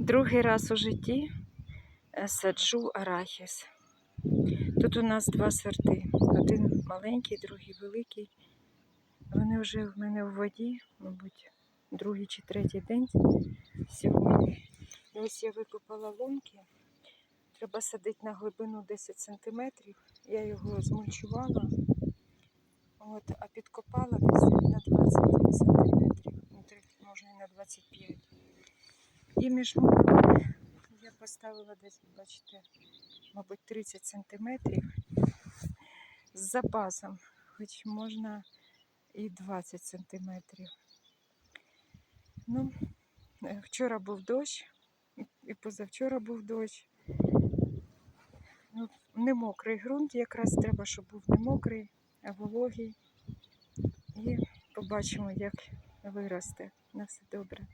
Другий раз у житті е, саджу арахіс. Тут у нас два сорти. Один маленький, другий великий. Вони вже в мене в воді, мабуть, другий чи третій день сьогодні. І ось я викопала лунки. Треба садити на глибину 10 см. Я його змульчувала. От, а підкопала десь на 20 см, може і на 25 І між лунками я поставила десь, бачите, мабуть, 30 см з запасом, хоч можна і 20 см. Ну, е, вчора був дощ, і позавчора був дощ. Ну, не мокрий ґрунт, якраз треба, щоб був не мокрий, а вологий. І побачимо, як виросте. На все добре.